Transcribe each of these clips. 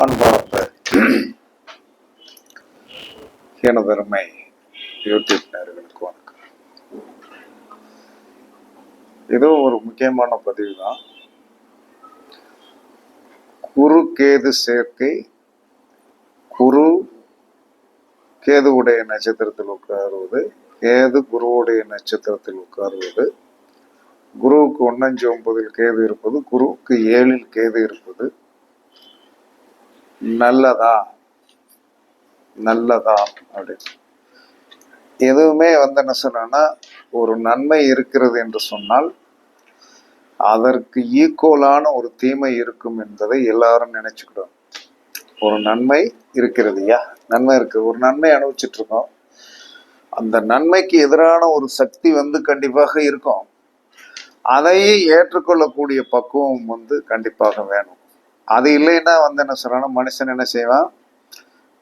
அன்பார்ந்த எனதருமை யூடியூப் நேர்களுக்கு வணக்கம். இதுவும் ஒரு முக்கியமான பதிவு தான் குரு கேது சேர்க்கை குரு கேதுவுடைய நட்சத்திரத்தில் உட்காருவது கேது குருவுடைய நட்சத்திரத்தில் உட்காருவது குருவுக்கு ஒன்னஞ்சு ஒன்பதில் கேது இருப்பது குருவுக்கு ஏழில் கேது இருப்பது நல்லதா? நல்லதா? அப்படின்னு எதுவுமே வந்து என்ன சொன்னா ஒரு நன்மை இருக்கிறது என்று சொன்னால் அதற்கு ஈக்குவலான ஒரு தீமை இருக்கும் என்பதை எல்லாரும் நினைச்சுக்கிடும் ஒரு நன்மை இருக்கிறதுயா நன்மை இருக்கு. ஒரு நன்மை அனுபவிச்சுட்டு இருக்கோம். அந்த நன்மைக்கு எதிரான ஒரு சக்தி வந்து கண்டிப்பாக இருக்கும். அதையே ஏற்றுக்கொள்ளக்கூடிய பக்குவம் வந்து கண்டிப்பாக வேணும். அது இல்லைன்னா வந்து என்ன சொல்லணும் மனுஷன் என்ன செய்வான்?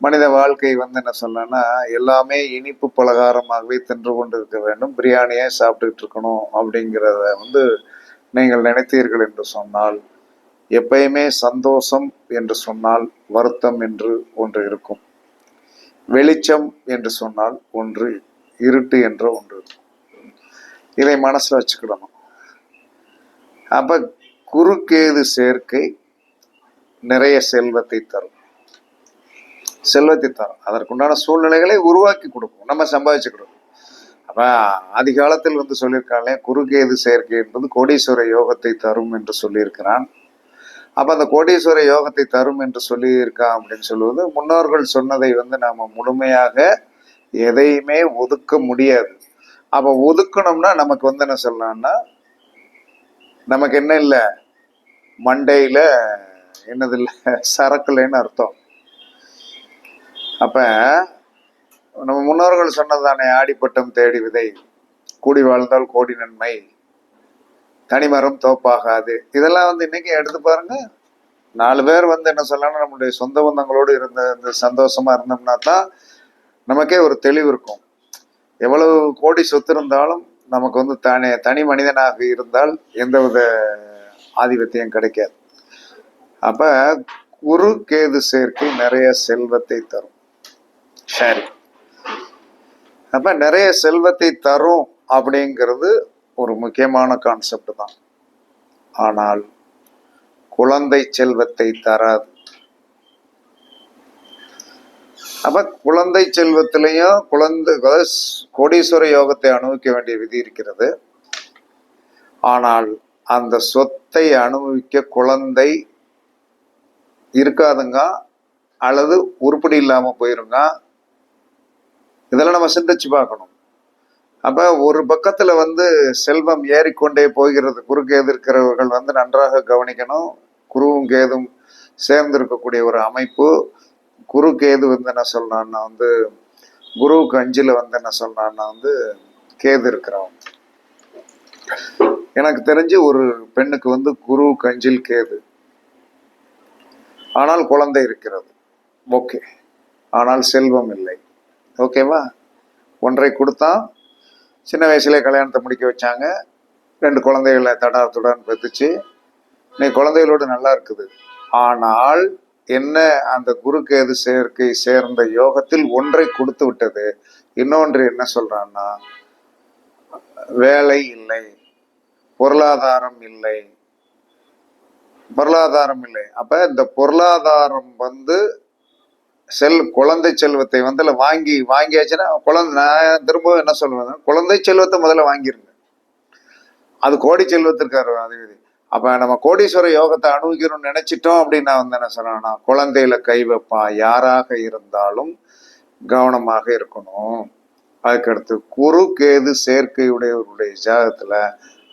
மனித வாழ்க்கை வந்து என்ன சொல்லணும்னா எல்லாமே இனிப்பு பலகாரமாகவே தின்று கொண்டு இருக்க வேண்டும். பிரியாணியே சாப்பிட்டுக்கிட்டு இருக்கணும் அப்படிங்கிறத வந்து நீங்கள் நினைத்தீர்கள் என்று சொன்னால் எப்பயுமே சந்தோஷம் என்று சொன்னால் வருத்தம் என்று ஒன்று இருக்கும். வெளிச்சம் என்று சொன்னால் ஒன்று இருட்டு என்ற ஒன்று இருக்கும். இதை மனசில் வச்சுக்கிடணும். அப்ப குறுக்கேது சேர்க்கை நிறைய செல்வத்தை தரும். செல்வத்தை தரும். அதற்குண்டான சூழ்நிலைகளை உருவாக்கி கொடுக்கும். நம்ம சம்பாதிச்சுக்கிடுவோம் அப்ப ஆதிகாலத்தில் வந்து சொல்லியிருக்காங்களே குறுக்கேது செயற்கை என்பது கோடீஸ்வர யோகத்தை தரும் என்று சொல்லியிருக்கிறான். அப்ப அந்த கோடீஸ்வர யோகத்தை தரும் என்று சொல்லியிருக்கான் அப்படின்னு சொல்லுவது முன்னோர்கள் சொன்னதை வந்து நாம முழுமையாக எதையுமே ஒதுக்க முடியாது. அப்ப ஒதுக்கணும்னா நமக்கு வந்து என்ன சொல்லலாம்னா நமக்கு என்ன இல்லை? மண்டையில என்னது இல்லை சரக்குலன்னு அர்த்தம். அப்போ நம்ம முன்னோர்கள் சொன்னதானே ஆடிப்பட்டம் தேடி விதை. கூடி வாழ்ந்தால் கோடி நன்மை. தனிமரம் தோப்பாகாது. இதெல்லாம் வந்து இன்னைக்கு எடுத்து பாருங்க. நாலு பேர் வந்து என்ன சொல்லணும் நம்மளுடைய சொந்த பந்தங்களோடு இருந்த இந்த சந்தோஷமா இருந்தோம்னா தான் நமக்கே ஒரு தெளிவு இருக்கும். எவ்வளவு கோடி சொத்து இருந்தாலும் நமக்கு வந்து தானே தனி மனிதனாக இருந்தால் எந்தவித ஆதிபத்தியம் கிடைக்காது. அப்ப குரு கேது சேர்க்கை நிறைய செல்வத்தை தரும். சரி. அப்ப நிறைய செல்வத்தை தரும் அப்படிங்கிறது ஒரு முக்கியமான கான்செப்ட் தான். ஆனால் குழந்தை செல்வத்தை தராது. அப்ப குழந்தை செல்வத்திலையும் குழந்தை கோடீஸ்வர யோகத்தை அனுபவிக்க வேண்டிய விதி இருக்கிறது. ஆனால் அந்த சொத்தை அனுபவிக்க குழந்தை இருக்காதுங்க. அல்லது உருப்படி இல்லாம போயிருங்க. இதெல்லாம் நம்ம சிந்திச்சு பார்க்கணும். அப்ப ஒரு பக்கத்துல வந்து செல்வம் ஏறிக்கொண்டே போகிறது குறுக்கேது இருக்கிறவர்கள் வந்து நன்றாக கவனிக்கணும். குருவும் கேதும் சேர்ந்து இருக்கக்கூடிய ஒரு அமைப்பு. குரு கேது வந்து என்ன சொல்றான்னா வந்து குருவுக்கு அஞ்சுல வந்து என்ன சொல்றான்னா வந்து கேது இருக்கிறவன். எனக்கு தெரிஞ்சு ஒரு பெண்ணுக்கு வந்து குரு கஞ்சில் கேது. ஆனால் குழந்தை இருக்கிறது. ஓகே. ஆனால் செல்வம் இல்லை. ஓகேவா? ஒன்றை கொடுத்தா சின்ன வயசுலேயே கல்யாணத்தை முடிக்க வச்சாங்க. ரெண்டு குழந்தைகளை தடாத்துடன் பெற்றுச்சு நீ குழந்தைகளோடு நல்லா இருக்குது. ஆனால் என்ன அந்த குருக்கேது சேர்க்கை சேர்ந்த யோகத்தில் ஒன்றை கொடுத்து விட்டது. இன்னொன்று என்ன சொல்றான்னா வேலை இல்லை பொருளாதாரம் இல்லை பொருளாதாரம் இல்லை. அப்ப இந்த பொருளாதாரம் வந்து செல் குழந்தை செல்வத்தை வந்து வாங்கி வாங்கியாச்சுன்னா குழந்தை நான் திரும்பவும் என்ன சொல்லுவேன் குழந்தை செல்வத்தை முதல்ல வாங்கிருங்க. அது கோடி செல்வத்திற்காரு அதிபதி அப்ப நம்ம கோடீஸ்வர யோகத்தை அனுபவிக்கணும்னு நினைச்சிட்டோம் அப்படின்னு நான் வந்து என்ன சொல்றேன்னா குழந்தையில கை வைப்பான் யாராக இருந்தாலும் கவனமாக இருக்கணும். அதுக்கடுத்து குரு கேது சேர்க்கையுடையவருடைய ஜாதகத்துல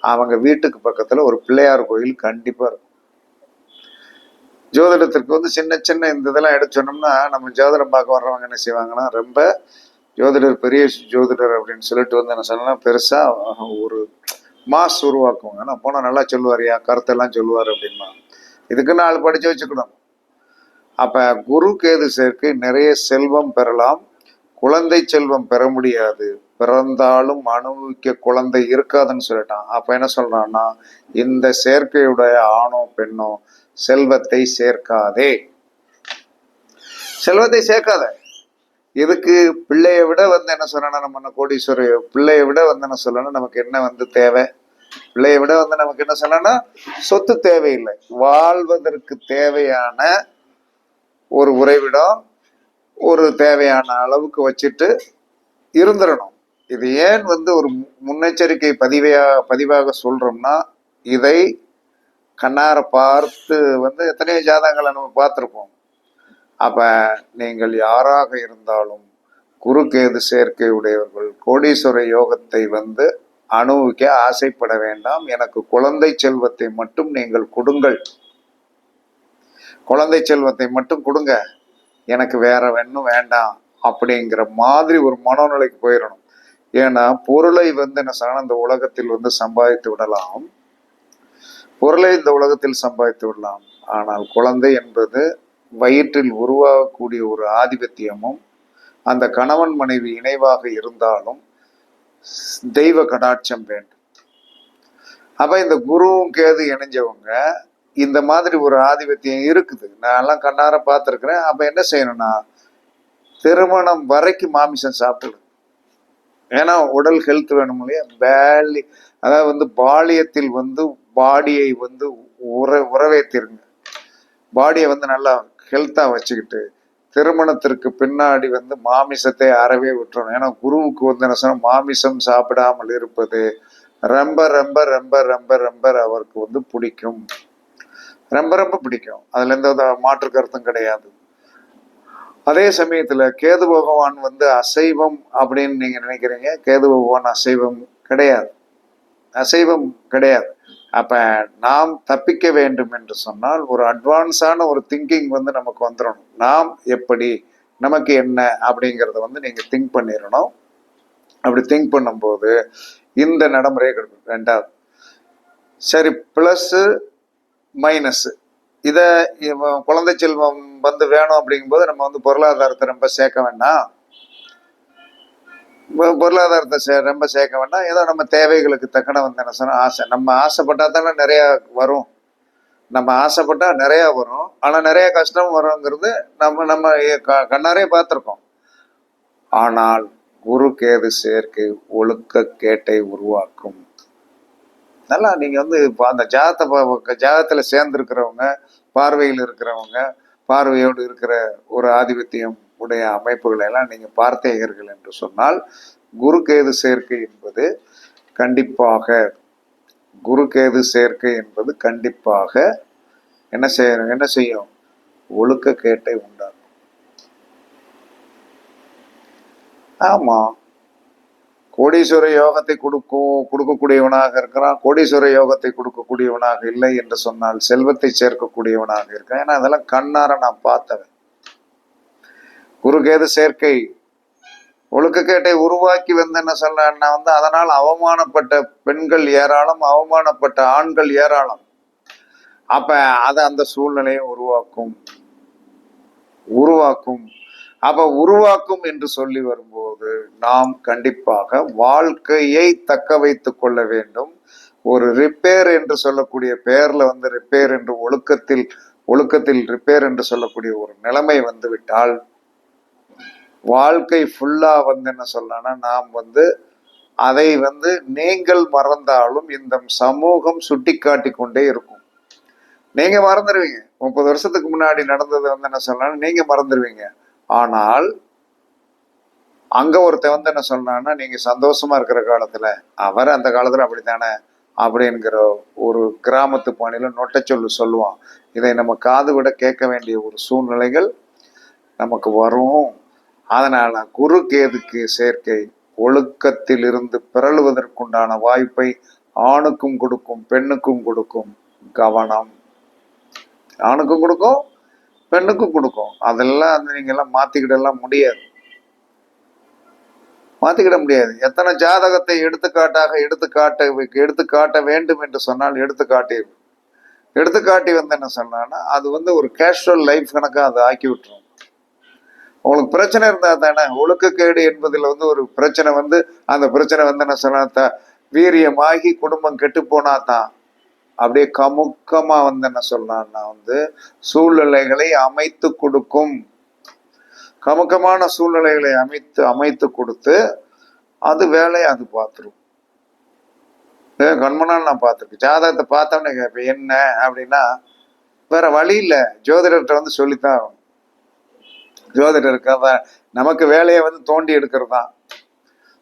அவங்க வீட்டுக்கு பக்கத்துல ஒரு பிள்ளையார் கோயில் கண்டிப்பா இருக்கும். ஜோதிடத்திற்கு வந்து சின்ன சின்ன இந்த இதெல்லாம் எடுத்து சொன்னோம்னா நம்ம ஜோதிடம் பார்க்க வர்றவங்க என்ன செய்வாங்கன்னா ரொம்ப ஜோதிடர் பெரிய ஜோதிடர் அப்படின்னு சொல்லிட்டு வந்து என்ன சொல்லலாம் பெருசா ஒரு மாஸ் உருவாக்குவாங்க. ஆனால் போனா நல்லா சொல்லுவாரியா கருத்தெல்லாம் சொல்லுவார் அப்படின்னா இதுக்கு ஆள் படிச்சு வச்சுக்கணும். அப்ப குரு கேது சேர்க்கை நிறைய செல்வம் பெறலாம். குழந்தை செல்வம் பெற முடியாது. பிறந்தாலும் அனுபவிக்க குழந்தை இருக்காதுன்னு சொல்லிட்டான். அப்ப என்ன சொல்றான்னா இந்த சேர்க்கையுடைய ஆணோ பெண்ணோ செல்வத்தை சேர்க்காதே. செல்வத்தை சேர்க்காத. எதுக்கு? பிள்ளைய விட வந்து என்ன சொல்லணும் நம்ம என்ன கோடீஸ்வர பிள்ளைய விட வந்து என்ன சொல்லணும் நமக்கு என்ன வந்து தேவை? பிள்ளைய விட வந்து நமக்கு என்ன சொல்லணும் சொத்து தேவையில்லை. வாழ்வதற்கு தேவையான ஒரு உறைவிடம் ஒரு தேவையான அளவுக்கு வச்சுட்டு இருந்துடணும் இது ஏன் வந்து ஒரு மு- முன்னெச்சரிக்கை பதிவையா பதிவாக சொல்றோம்னா இதை கண்ணார பார்த்து வந்து எத்தனையோ ஜாதகங்களை நம்ம பார்த்துருப்போம். அப்போ நீங்கள் யாராக இருந்தாலும் குரு கேது சேர்க்கை உடையவர்கள் கோடீஸ்வர யோகத்தை வந்து அனுபவிக்க ஆசைப்பட வேண்டாம். எனக்கு குழந்தை செல்வத்தை மட்டும் நீங்கள் கொடுங்கள். குழந்தை செல்வத்தை மட்டும் கொடுங்க. எனக்கு வேற ஒன்றும் வேண்டாம் அப்படிங்கிற மாதிரி ஒரு மனோநிலைக்கு போயிடணும். ஏன்னா பொருளை வந்து என்ன சொன்னா இந்த உலகத்தில் வந்து சம்பாதித்து விடலாம். பொருளை இந்த உலகத்தில் சம்பாதித்து விடலாம். ஆனால் குழந்தை என்பது வயிற்றில் உருவாகக்கூடிய ஒரு ஆதிபத்தியமும் அந்த கணவன் மனைவி இணைவாக இருந்தாலும் தெய்வ கடாட்சம் வேண்டும். அப்ப இந்த குருவும் கேது இணைஞ்சவங்க இந்த மாதிரி ஒரு ஆதிபத்தியம் இருக்குது. நான் எல்லாம் கண்ணார பார்த்துருக்குறேன். அப்ப என்ன செய்யணும்னா திருமணம் வரைக்கும் மாமிசம் சாப்பிடு ஏன்னா உடல் ஹெல்த் வேணும் இல்லையா? பேலி அதாவது வந்து பாலியத்தில் வந்து பாடியை வந்து உற உறவேத்திருங்க. பாடியை வந்து நல்லா ஹெல்த்தாக வச்சுக்கிட்டு திருமணத்திற்கு பின்னாடி வந்து மாமிசத்தை அறவே விட்டுறணும். ஏன்னா குருவுக்கு வந்து என்ன சொன்னால் மாமிசம் சாப்பிடாமல் இருப்பது ரொம்ப ரொம்ப ரொம்ப ரொம்ப ரொம்ப அவருக்கு வந்து பிடிக்கும். ரொம்ப ரொம்ப பிடிக்கும். அதில் எந்த மாற்று கருத்தும் கிடையாது. அதே சமயத்தில் கேது பகவான் வந்து அசைவம் அப்படின்னு நீங்கள் நினைக்கிறீங்க. கேது பகவான் அசைவம் கிடையாது. அசைவம் கிடையாது. அப்ப நாம் தப்பிக்க வேண்டும் என்று சொன்னால் ஒரு அட்வான்ஸான ஒரு திங்கிங் வந்து நமக்கு வந்துடணும் நாம் எப்படி நமக்கு என்ன அப்படிங்கிறத வந்து நீங்க திங்க் பண்ணிடணும் அப்படி திங்க் பண்ணும்போது இந்த நடைமுறையை கிடைக்கும். ரெண்டாவது சரி ப்ளஸ்ஸு மைனஸ் இதை குழந்தை செல்வம் வந்து வேணும் அப்படிங்கும்போது நம்ம வந்து பொருளாதாரத்தை ரொம்ப சேர்க்க வேண்டாம். பொருளாதாரத்தை சே ரொம்ப சேர்க்க வேண்டாம். ஏதோ நம்ம தேவைகளுக்கு தக்கன வந்து என்ன சொன்னா ஆசை. நம்ம ஆசைப்பட்டா தானே நிறையா வரும். நம்ம ஆசைப்பட்டால் நிறையா வரும். ஆனால் நிறைய கஷ்டம் வருங்கிறது நம்ம நம்ம க- கண்ணாரே பார்த்துருக்கோம். ஆனால் குரு கேது சேர்க்கை ஒழுக்க கேட்டை உருவாக்கும். நல்லா நீங்கள் வந்து இப்போ அந்த ஜாதத்தை ஜாதத்தில் சேர்ந்துருக்கிறவங்க பார்வையில் இருக்கிறவங்க பார்வையோடு இருக்கிற ஒரு ஆதிபத்தியம் உடைய அமைப்புகளை எல்லாம் நீங்க பார்த்தீர்கள் என்று சொன்னால் குரு கேது சேர்க்கை என்பது கண்டிப்பாக குரு கேது சேர்க்கை என்பது கண்டிப்பாக என்ன செய்யணும் என்ன செய்யும்? ஒழுக்க கேட்டை உண்டாகும் ஆமா. கோடீஸ்வர யோகத்தை கொடுக்கும் கொடுக்கக்கூடியவனாக இருக்கிறான் கோடீஸ்வர யோகத்தை கொடுக்கக்கூடியவனாக இல்லை என்று சொன்னால் செல்வத்தை சேர்க்கக்கூடியவனாக இருக்கான். ஏன்னா அதெல்லாம் கண்ணார நான் பார்த்தவன். குருகேது சேர்க்கை. ஒழுக்கக்கேட்டை உருவாக்கி வந்து என்ன சொல்றேன்னா வந்து அதனால் அவமானப்பட்ட பெண்கள் ஏராளம் அவமானப்பட்ட ஆண்கள் ஏராளம். அப்ப அது அந்த சூழ்நிலையை உருவாக்கும். உருவாக்கும். அப்ப உருவாக்கும் என்று சொல்லி வரும்போது நாம் கண்டிப்பாக வாழ்க்கையை தக்க வைத்துக் கொள்ள வேண்டும். ஒரு ரிப்பேர் என்று சொல்லக்கூடிய பெயர்ல வந்து ரிப்பேர் என்று ஒழுக்கத்தில் ஒழுக்கத்தில் ரிப்பேர் என்று சொல்லக்கூடிய ஒரு நிலைமை வந்துவிட்டால் வாழ்க்கை ஃபுல்லாக வந்து என்ன சொல்லணும்னா நாம் வந்து அதை வந்து நீங்கள் மறந்தாலும் இந்த சமூகம் சுட்டிக்காட்டி கொண்டே இருக்கும். நீங்கள் மறந்துடுவீங்க முப்பது வருஷத்துக்கு முன்னாடி நடந்தது வந்து என்ன சொல்லலாம் நீங்கள் மறந்துடுவீங்க ஆனால் அங்கே ஒருத்தன் வந்து என்ன சொன்னான்னா நீங்கள் சந்தோஷமாக இருக்கிற காலத்தில் அவர் அந்த காலத்துல அப்படித்தானே? அப்படிங்கிற ஒரு கிராமத்து பாணியில் நொட்டச்சொல்லு சொல்லுவான். இதை நம்ம காது விட கேட்க வேண்டிய ஒரு சூழ்நிலைகள் நமக்கு வரும். அதனால் குரு கேதுக்கு சேர்க்கை. ஒழுக்கத்தில் இருந்து பிறழுவதற்குண்டான வாய்ப்பை ஆணுக்கும் கொடுக்கும் பெண்ணுக்கும் கொடுக்கும் கவனம். ஆணுக்கும் கொடுக்கும் பெண்ணுக்கும் கொடுக்கும். அதெல்லாம் வந்து நீங்க எல்லாம் மாத்திக்கிடலாம் முடியாது. மாத்திக்கிட முடியாது. எத்தனை ஜாதகத்தை எடுத்துக்காட்டாக எடுத்துக்காட்ட எடுத்துக்காட்ட வேண்டும் என்று சொன்னால் எடுத்துக்காட்டி எடுத்துக்காட்டி வந்து என்ன சொன்னான்னா அது வந்து ஒரு கேஷுவல் லைஃப் கணக்காக அதை ஆக்கி விட்டுரும். உங்களுக்கு பிரச்சனை இருந்தால் தானே? ஒழுக்கக்கேடு என்பதில் வந்து ஒரு பிரச்சனை வந்து அந்த பிரச்சனை வந்து என்ன சொன்னா வீரியமாகி குடும்பம் கெட்டு போனா தான் அப்படியே கமுக்கமா வந்து என்ன சொல்லலாம்னா வந்து சூழ்நிலைகளை அமைத்து கொடுக்கும். கமுக்கமான சூழ்நிலைகளை அமைத்து அமைத்து கொடுத்து அது வேலையை அது பார்த்துரும். கண்மனால் நான் பார்த்துருக்கேன். ஜாதகத்தை பார்த்தோன்னே கேட்பேன் என்ன? அப்படின்னா வேற வழி இல்லை. ஜோதிடர்கிட்ட வந்து சொல்லித்தான் ஜோதிடருக்கு அதான் நமக்கு வேலையை வந்து தோண்டி எடுக்கிறது தான்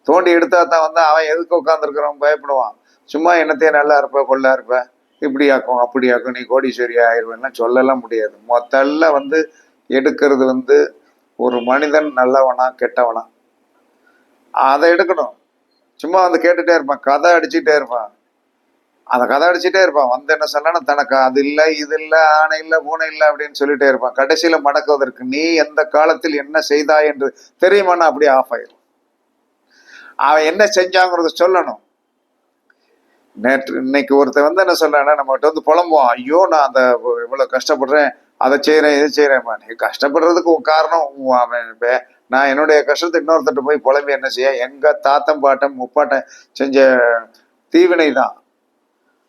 தோண்டி எடுத்தா தான் வந்து அவன் எதுக்கு உட்காந்துருக்கிறவன் பயப்படுவான். சும்மா என்னத்தையே நல்லா இருப்ப கொள்ளா இருப்ப. இப்படி ஆக்கும் அப்படி ஆக்கும் நீ கோடீஸ்வரி ஆயிடுவேன்லாம் சொல்லலாம் முடியாது. மொத்தல்ல வந்து எடுக்கிறது வந்து ஒரு மனிதன் நல்லவனா கெட்டவனா? அதை எடுக்கணும். சும்மா வந்து கேட்டுட்டே இருப்பான் கதை அடிச்சுட்டே இருப்பான். அதை கதை அடிச்சுட்டே இருப்பான். வந்து என்ன சொன்னா தனக்கு அது இல்லை இது இல்லை ஆணை இல்லை பூனை இல்லை அப்படின்னு சொல்லிட்டே இருப்பான். கடைசியில் மடக்குவதற்கு நீ எந்த காலத்தில் என்ன செய்தாய் என்று தெரியுமான்னா அப்படியே ஆஃப் ஆயிடும் அவன் என்ன செஞ்சாங்கிறத சொல்லணும். நேற்று இன்னைக்கு ஒருத்தன் வந்து என்ன சொல்றான்னா நம்மகிட்ட வந்து புலம்புவான். ஐயோ நான் அந்த இவ்வளோ கஷ்டப்படுறேன் அதை செய்யறேன் இதை செய்யறேன் நீ கஷ்டப்படுறதுக்கு காரணம் உன் அவன் இப்ப நான் என்னுடைய கஷ்டத்தை இன்னொருத்தட்ட போய் புலம்பி என்ன செய்ய? எங்க தாத்தம் பாட்டம் முப்பாட்டம் செஞ்ச தீவினை தான்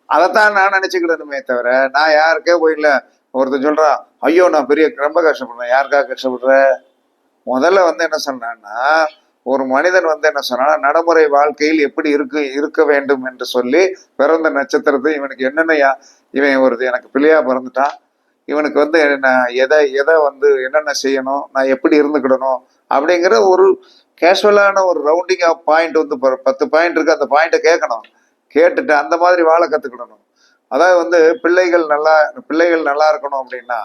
அதைத்தான் நான் நினைச்சுக்கிடணுமே தவிர நான் யாருக்கே போயிடல. ஒருத்தர் ஒருத்தன் சொல்றான் ஐயோ நான் பெரிய ரொம்ப கஷ்டப்படுறேன். யாருக்காக கஷ்டப்படுற? முதல்ல வந்து என்ன சொன்னான்னா ஒரு மனிதன் வந்து என்ன சொன்னா நடைமுறை வாழ்க்கையில் எப்படி இருக்கு இருக்க வேண்டும் என்று சொல்லி பிறந்த நட்சத்திரத்தை இவனுக்கு என்னென்ன யா- இவன் ஒரு எனக்கு பிள்ளையா பிறந்துட்டான். இவனுக்கு வந்து நான் எதை எதை வந்து என்னென்ன செய்யணும் நான் எப்படி இருந்துக்கிடணும் அப்படிங்கிற ஒரு கேஷுவலான ஒரு ரவுண்டிங் ஆஃப் பாயிண்ட் வந்து பத்து பாயிண்ட் இருக்கு. அந்த பாயிண்ட்டை கேட்கணும். கேட்டுட்டு அந்த மாதிரி வாழ கத்துக்கிடணும். அதாவது வந்து பிள்ளைகள் நல்லா பிள்ளைகள் நல்லா இருக்கணும் அப்படின்னா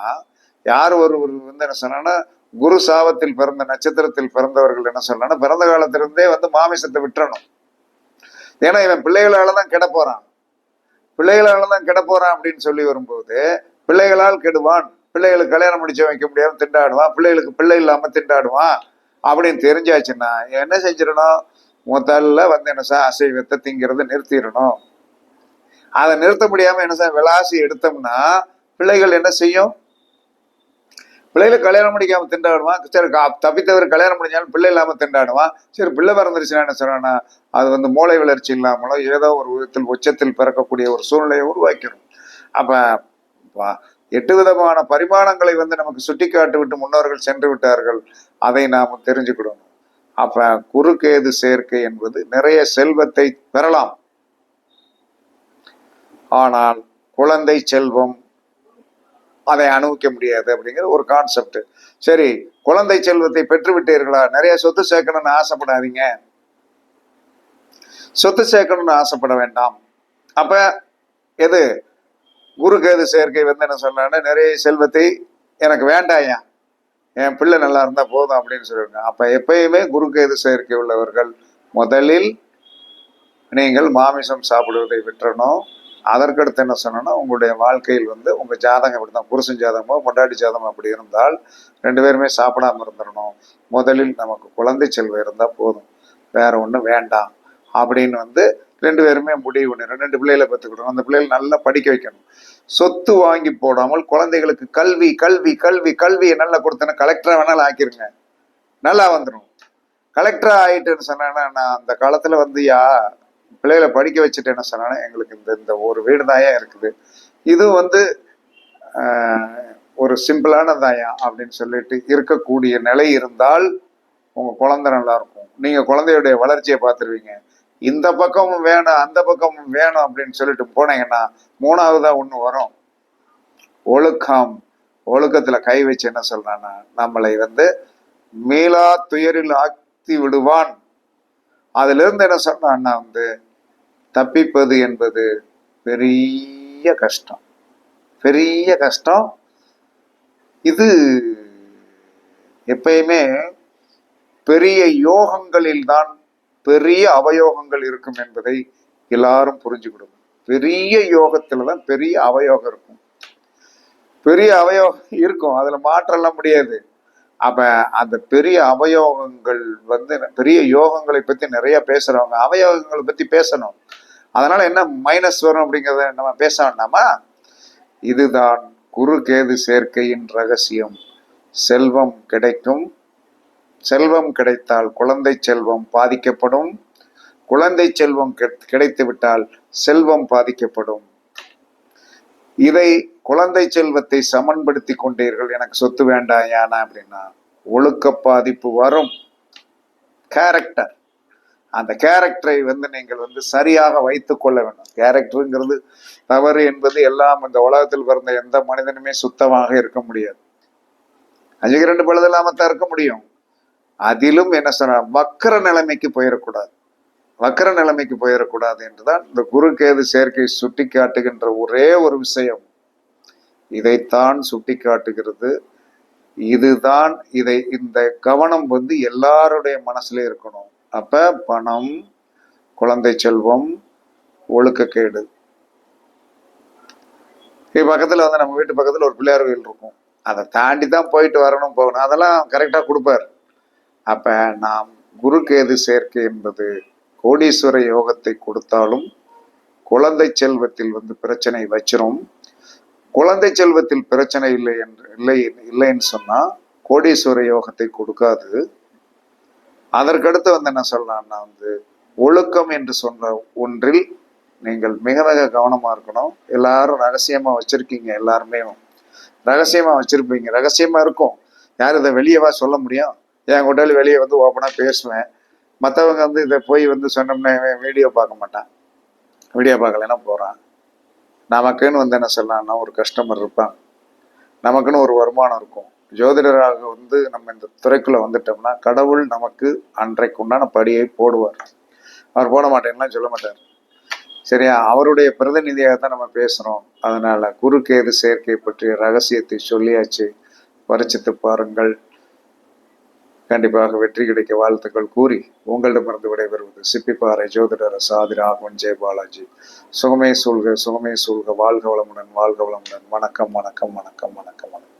யார் ஒரு ஒரு வந்து என்ன சொன்னான்னா குரு சாபத்தில் பிறந்த நட்சத்திரத்தில் பிறந்தவர்கள் என்ன சொல்லணும்னா பிறந்த காலத்திலிருந்தே வந்து மாமிசத்தை விட்டுறணும். ஏன்னா இவன் பிள்ளைகளால தான் கெட போறான். பிள்ளைகளால தான் கெட போறான் அப்படின்னு சொல்லி வரும்போது பிள்ளைகளால் கெடுவான். பிள்ளைகளுக்கு கல்யாணம் முடிச்சு வைக்க முடியாம திண்டாடுவான். பிள்ளைகளுக்கு பிள்ளை இல்லாம திண்டாடுவான் அப்படின்னு தெரிஞ்சாச்சுன்னா என்ன செஞ்சிடணும்? முதல்ல வந்து என்ன சார் அசைவத்தை திங்கிறத நிறுத்திடணும். அதை நிறுத்த முடியாம என்ன சார் விளாசி எடுத்தோம்னா பிள்ளைகள் என்ன செய்யும்? பிள்ளைகளை கல்யாணம் முடிக்காம திண்டாடுவான். சரி தப்பித்தவர் கல்யாணம் முடிஞ்சாலும் பிள்ளை இல்லாம திண்டாடுவான். சரி பிள்ளை பிறந்துருச்சுன்னா என்ன சொல்றானா அது வந்து மூளை வளர்ச்சி இல்லாமலோ ஏதோ ஒரு விதத்தில் உச்சத்தில் பிறக்கக்கூடிய ஒரு சூழ்நிலையை உருவாக்கிடும் அப்ப எட்டு விதமான பரிமாணங்களை வந்து நமக்கு சுட்டிக்காட்டி விட்டு முன்னோர்கள் சென்று விட்டார்கள். அதை நாம் தெரிஞ்சுக்கிடணும். அப்ப குறுக்கேது சேர்க்கை என்பது நிறைய செல்வத்தை பெறலாம். ஆனால் குழந்தை செல்வம் அதை அனுபவிக்க முடியாது அப்படிங்கிற ஒரு கான்செப்ட் சரி குழந்தை செல்வத்தை பெற்று விட்டீர்களா நிறைய சொத்து சேர்க்கணும்னு ஆசைப்படாதீங்க. சொத்து சேர்க்கணும்னு ஆசைப்பட வேண்டாம். அப்ப எது? குருகேது சேர்க்கை வந்து என்ன சொன்னான்னு நிறைய செல்வத்தை எனக்கு வேண்டாயா என் பிள்ளை நல்லா இருந்தால் போதும் அப்படின்னு சொல்லிருங்க அப்போ எப்பயுமே குருகேது சேர்க்கை உள்ளவர்கள் முதலில் நீங்கள் மாமிசம் சாப்பிடுவதை விட்டுறணும். அதற்கடுத்து என்ன சொன்னோன்னா உங்களுடைய வாழ்க்கையில் வந்து உங்கள் ஜாதகம் இப்படி தான் புருஷன் ஜாதகமோ பொண்டாட்டி ஜாதகம் அப்படி இருந்தால் ரெண்டு பேருமே சாப்பிடாம இருந்துடணும் முதலில் நமக்கு குழந்தை செல்வம் இருந்தால் போதும். வேற ஒன்றும் வேண்டாம். அப்படின்னு வந்து ரெண்டு பேருமே முடிவு பண்ணிடும் ரெண்டு பிள்ளைகளை பெற்றுக்கிடணும் அந்த பிள்ளைகளை நல்லா படிக்க வைக்கணும். சொத்து வாங்கி போடாமல் குழந்தைகளுக்கு கல்வி கல்வி கல்வி கல்வியை நல்லா கொடுத்தேன்னா கலெக்டரா வேணாலும் ஆக்கிருங்க. நல்லா வந்துடும் கலெக்டரா ஆயிட்டுன்னு சொன்னேன்னா நான் அந்த காலத்துல வந்து யா பிள்ளைகளை படிக்க வச்சுட்டேன்னு சொன்னேன்னா எங்களுக்கு இந்த இந்த ஒரு வீடு தாயா இருக்குது. இது வந்து ஒரு சிம்பிளான தாயா அப்படின்னு சொல்லிட்டு இருக்கக்கூடிய நிலை இருந்தால் உங்க குழந்தை நல்லா இருக்கும். நீங்க குழந்தையுடைய வளர்ச்சியை பார்த்துருவீங்க. இந்த பக்கமும் வேணும் அந்த பக்கமும் வேணும் அப்படின்னு சொல்லிட்டு போனீங்கன்னா மூணாவதா ஒன்று வரும். ஒழுக்கம் ஒழுக்கத்துல கை வச்சு என்ன சொல்றான்னா நம்மளை வந்து மீளா துயரில் ஆக்கி விடுவான். அதுல இருந்து என்ன சொன்னான்னா வந்து தப்பிப்பது என்பது பெரிய கஷ்டம். பெரிய கஷ்டம். இது எப்பயுமே பெரிய யோகங்களில் தான் பெரிய அவயோகங்கள் இருக்கும் என்பதை எல்லாரும் புரிஞ்சுக்கிடும் பெரிய யோகத்துல தான் பெரிய அவயோகம் இருக்கும். பெரிய அவயோகம் இருக்கும். அதுல மாற்றலாம் முடியாது. அப்ப அந்த பெரிய அவயோகங்கள் வந்து பெரிய யோகங்களை பத்தி நிறைய பேசுறவங்க அவயோகங்களை பத்தி பேசணும். அதனால என்ன மைனஸ் வரும் அப்படிங்கிறத நம்ம பேச வேண்டாமா? இதுதான் குரு கேது சேர்க்கையின் ரகசியம். செல்வம் கிடைக்கும் செல்வம் கிடைத்தால் குழந்தை செல்வம் பாதிக்கப்படும். குழந்தை செல்வம் கிடைத்துவிட்டால் செல்வம் பாதிக்கப்படும். இதை குழந்தை செல்வத்தை சமன்படுத்தி கொண்டீர்கள் எனக்கு சொத்து வேண்டாம் யானா அப்படின்னா ஒழுக்க பாதிப்பு வரும். கேரக்டர் அந்த கேரக்டரை வந்து நீங்கள் வந்து சரியாக வைத்து கொள்ள வேண்டும். கேரக்டருங்கிறது தவறு என்பது எல்லாம் இந்த உலகத்தில் பிறந்த எந்த மனிதனுமே சுத்தமாக இருக்க முடியாது. அஞ்சுக்கு ரெண்டு பழுது இல்லாம தான் இருக்க முடியும். அதிலும் என்ன சொன்ன வக்கர நிலைமைக்கு போயிடக்கூடாது வக்கர நிலைமைக்கு போயிடக்கூடாது என்றுதான் இந்த குரு கேது சேர்க்கை சுட்டி காட்டுகின்ற ஒரே ஒரு விஷயம். இதைத்தான் சுட்டி காட்டுகிறது இதுதான் இதை இந்த கவனம் வந்து எல்லாருடைய மனசுல இருக்கணும். அப்ப பணம் குழந்தை செல்வம் ஒழுக்கக்கேடு. இப்ப பக்கத்துல வந்து நம்ம வீட்டு பக்கத்துல ஒரு பிள்ளையார் கோயில் இருக்கும். அதை தாண்டி தான் போயிட்டு வரணும் போகணும். அதெல்லாம் கரெக்டா கொடுப்பாரு. அப்ப நாம் குரு கேது சேர்க்கை என்பது கோடீஸ்வர யோகத்தை கொடுத்தாலும் குழந்தை செல்வத்தில் வந்து பிரச்சனை வச்சிரும். குழந்தை செல்வத்தில் பிரச்சனை இல்லை என்று இல்லை இல்லைன்னு சொன்னா கோடீஸ்வர யோகத்தை கொடுக்காது. அதற்கடுத்து வந்து என்ன சொல்லலாம்னா வந்து ஒழுக்கம் என்று சொன்ன ஒன்றில் நீங்கள் மிக மிக கவனமா இருக்கணும். எல்லாரும் ரகசியமா வச்சிருக்கீங்க எல்லாருமே. ரகசியமா வச்சிருப்பீங்க. ரகசியமா இருக்கும். யார் இதை வெளியவா சொல்ல முடியும்? என் கூட்டாளி வெளியே வந்து ஓப்பனாக பேசுவேன். மற்றவங்க வந்து இதை போய் வந்து சொன்னோம்னா வீடியோ பார்க்க மாட்டான். வீடியோ பார்க்கலைன்னா போகிறான் நமக்குன்னு வந்து என்ன சொல்லலாம்னா ஒரு கஸ்டமர் இருப்பான். நமக்குன்னு ஒரு வருமானம் இருக்கும். ஜோதிடராக வந்து நம்ம இந்த துறைக்குள்ளே வந்துட்டோம்னா கடவுள் நமக்கு அன்றைக்கு உண்டான படியை போடுவார். அவர் போட மாட்டேன்லாம் சொல்ல மாட்டார். சரியா? அவருடைய பிரதிநிதியாக தான் நம்ம பேசுகிறோம் அதனால குறுக்கேது சேர்க்கை பற்றிய ரகசியத்தை சொல்லியாச்சு. பரிச்சித்து பாருங்கள். கண்டிப்பாக வெற்றி கிடைக்க வாழ்த்துக்கள் கூறி உங்களிடமிருந்து விடைபெறுவது சிப்பிப்பாறை ஜோதிடர் சாதி ராகவன் ஜெய பாலாஜி. சுகமே சூழ்க சுகமே சூழ்க. வாழ்க வளமுடன் வாழ்க வளமுடன். வணக்கம் வணக்கம் வணக்கம் வணக்கம் வணக்கம்.